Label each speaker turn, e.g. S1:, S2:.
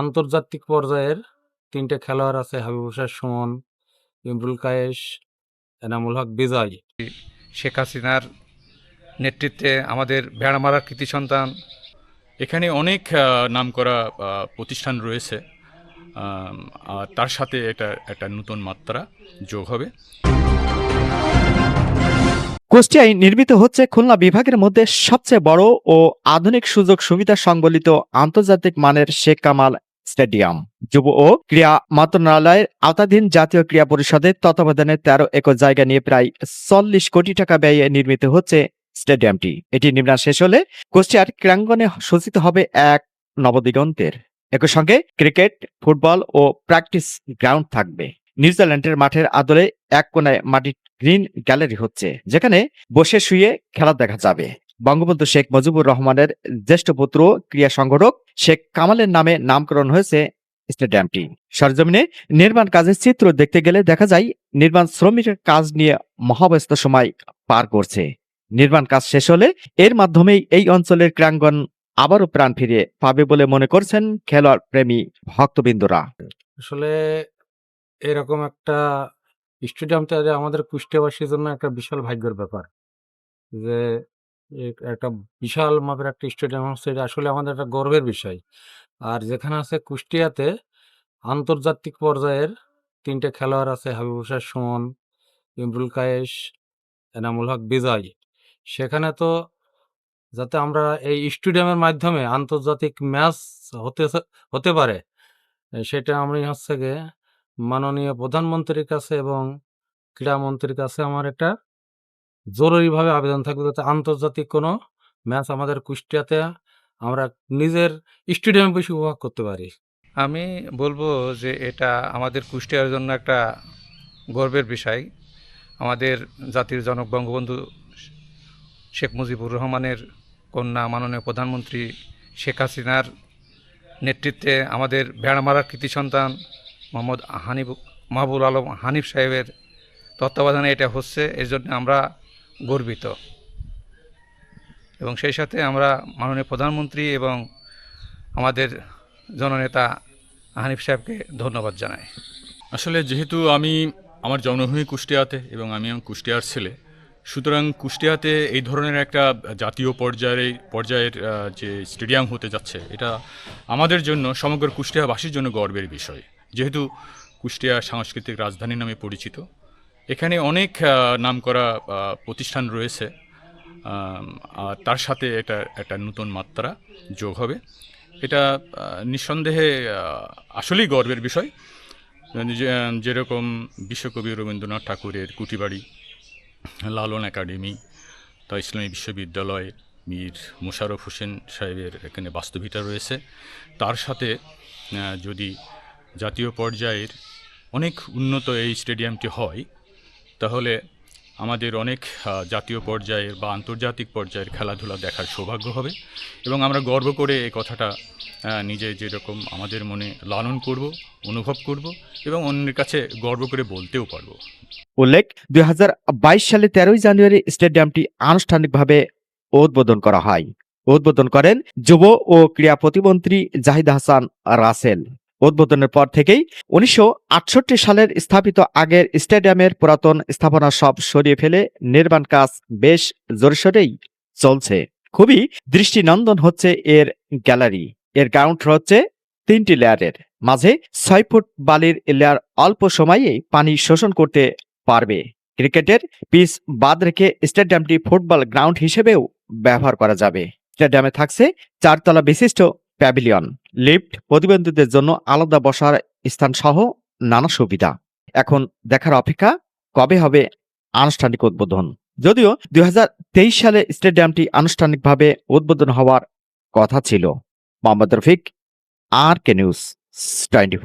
S1: আন্তর্জাতিক পর্যায়ের তিনটে খেলোয়াড় আছে, হাবিব হোসেন, সুমন, ইমরুল কায়েস, এনামুল হক, বিজয়।
S2: শেখ হাসিনার নেতৃত্বে আমাদের ভেড়া মারার কৃতি সন্তান।
S3: এখানে অনেক নামকরা প্রতিষ্ঠান রয়েছে। আর তার সাথে এটা একটা নতুন মাত্রা যোগ হবে।
S4: কুষ্টিয়ায় নির্মিত হচ্ছে খুলনা বিভাগের মধ্যে সবচেয়ে বড় ও আধুনিক সুযোগ সুবিধা সংবলিত আন্তর্জাতিক মানের শেখ কামাল স্টেডিয়াম। যুব ও ক্রীড়া মন্ত্রণালয়ের আওতাধীন জাতীয় ক্রীড়া পরিষদের তত্ত্বাবধানে তেরো একর জায়গা নিয়ে প্রায় চল্লিশ কোটি টাকা ব্যয়ে নির্মিত হচ্ছে স্টেডিয়ামটি। এটি নির্মাণ শেষ হলে কুষ্টিয়ার ক্রীড়াঙ্গনে সূচিত হবে এক নবদিগন্তের। একই সঙ্গে ক্রিকেট, ফুটবল ও প্র্যাকটিস গ্রাউন্ড থাকবে। নিউজিল্যান্ডের মাঠের আদলে এক কোনায় মাটির গ্রিন গ্যালারি হচ্ছে, যেখানে বসে শুয়ে খেলা দেখা যাবে। বঙ্গবন্ধু শেখ মুজিবুর রহমানের জ্যেষ্ঠ পুত্র ক্রিয়া সংগঠক শেখ কামালের নামে নামকরণ হয়েছে স্টেডিয়ামটি। সরজমিনে নির্মাণ কাজের চিত্র দেখতে গেলে দেখা যায়, নির্মাণ শ্রমিকের কাজ নিয়ে মহাব্যস্ত সময় পার করছে। নির্মাণ কাজ শেষ হলে এর মাধ্যমেই এই অঞ্চলের ক্রাঙ্গন আবারও প্রাণ ফিরে পাবে বলে মনে করছেন খেলোয়াড় প্রেমী ভক্তবৃন্দরা।
S1: আসলে এরকম একটা স্টেডিয়াম তৈরি আমাদের কুষ্টিয়াবাসীর জন্য একটা বিশাল ভাগ্যের ব্যাপার। যে একটা বিশাল মাপের একটা স্টেডিয়াম হচ্ছে, এটা আসলে আমাদের একটা গর্বের বিষয়। আর যেখানে আছে কুষ্টিয়াতে আন্তর্জাতিক পর্যায়ের তিনটে খেলোয়াড় আছে, হাবিব হোসেন, সুমন, ইমরুল কায়েস, এনামুল হক, বিজয়। সেখানে তো যাতে আমরা এই স্টেডিয়ামের মাধ্যমে আন্তর্জাতিক ম্যাচ হতে হতে পারে, সেটা আমি হচ্ছে গিয়ে মাননীয় প্রধানমন্ত্রীর কাছে এবং ক্রীড়ামন্ত্রীর কাছে আমার একটা জরুরিভাবে আবেদন থাকবে যাতে আন্তর্জাতিক কোনো ম্যাচ আমাদের কুষ্টিয়াতে আমরা নিজের স্টেডিয়ামে বেশি উপভোগ করতে পারি।
S2: আমি বলব যে এটা আমাদের কুষ্টিয়ার জন্য একটা গর্বের বিষয়। আমাদের জাতির জনক বঙ্গবন্ধু শেখ মুজিবুর রহমানের কন্যা মাননীয় প্রধানমন্ত্রী শেখ হাসিনার নেতৃত্বে আমাদের ভেড়া মারার কৃতি সন্তান মোহাম্মদ হানিফ মাহবুল আলম হানিফ সাহেবের তত্ত্বাবধানে এটা হচ্ছে, এর জন্য আমরা গর্বিত। এবং সেই সাথে আমরা মাননীয় প্রধানমন্ত্রী এবং আমাদের জননেতা হানিফ সাহেবকে ধন্যবাদ জানাই।
S3: আসলে যেহেতু আমি আমার জন্মভূমি কুষ্টিয়াতে এবং আমি কুষ্টিয়ার ছেলে, সুতরাং কুষ্টিয়াতে এই ধরনের একটা জাতীয় পর্যায়ে, পর্যায়ের যে স্টেডিয়াম হতে যাচ্ছে, এটা আমাদের জন্য, সমগ্র কুষ্টিয়াবাসীর জন্য গর্বের বিষয়। যেহেতু কুষ্টিয়া সাংস্কৃতিক রাজধানী নামে পরিচিত, এখানে অনেক নামকরা প্রতিষ্ঠান রয়েছে আর তার সাথে এটা একটা নতুন মাত্রা যোগ হবে। এটা নিঃসন্দেহে আসলেই গর্বের বিষয়। যেরকম বিশ্বকবি রবীন্দ্রনাথ ঠাকুরের কুটিবাড়ি, লালন একাডেমি, তা ইসলামী বিশ্ববিদ্যালয়, মীর মোশাররফ হোসেন সাহেবের এখানে বাস্তবিতা রয়েছে। তার সাথে যদি জাতীয় পর্যায়ের অনেক উন্নত এই স্টেডিয়ামটি হয়, তাহলে আমাদের অনেক জাতীয় পর্যায়ের বা আন্তর্জাতিক পর্যায়ের খেলাধুলা দেখার সৌভাগ্য হবে এবং আমরা গর্ব করে এই কথাটা নিজে যেরকম আমাদের মনে লালন করব, অনুভব করব এবং অন্যের কাছে গর্ব করে বলতেও পারব।
S4: উল্লেখ দু হাজার বাইশ সালে তেরোই জানুয়ারি স্টেডিয়ামটি আনুষ্ঠানিকভাবে উদ্বোধন করা হয়। উদ্বোধন করেন যুব ও ক্রীড়া প্রতিমন্ত্রী জাহিদ হাসান রাসেল। উদ্বোধনের পর থেকেই উনিশশো সালের স্থাপিত আগের স্টেডিয়ামের পুরাতন স্থাপনা সব সরিয়ে ফেলে নির্মাণ কাজ বেশ জোরসোরেই চলছে। খুবই দৃষ্টিনন্দন হচ্ছে এর গ্যালারি। এর গ্রাউন্ড হচ্ছে তিনটি লেয়ারের। মাঝে ছয় ফুট বালির লেয়ার অল্প সময়েই পানি শোষণ করতে পারবে। ক্রিকেটের পিচ বাদ রেখে স্টেডিয়ামটি ফুটবল গ্রাউন্ড হিসেবেও ব্যবহার করা যাবে। স্টেডিয়ামে থাকছে চারতলা বিশিষ্ট প্যাভিলিয়ন। লিফট প্রতিবন্ধীদের জন্য আলাদা বসার স্থান সহ নানা সুবিধা। এখন দেখার অপেক্ষা, কবে হবে আনুষ্ঠানিক উদ্বোধন? যদিও দুই হাজার তেইশ সালে স্টেডিয়ামটি আনুষ্ঠানিকভাবে উদ্বোধন হওয়ার কথা ছিল। Mohammad Rafiq, R K news, twenty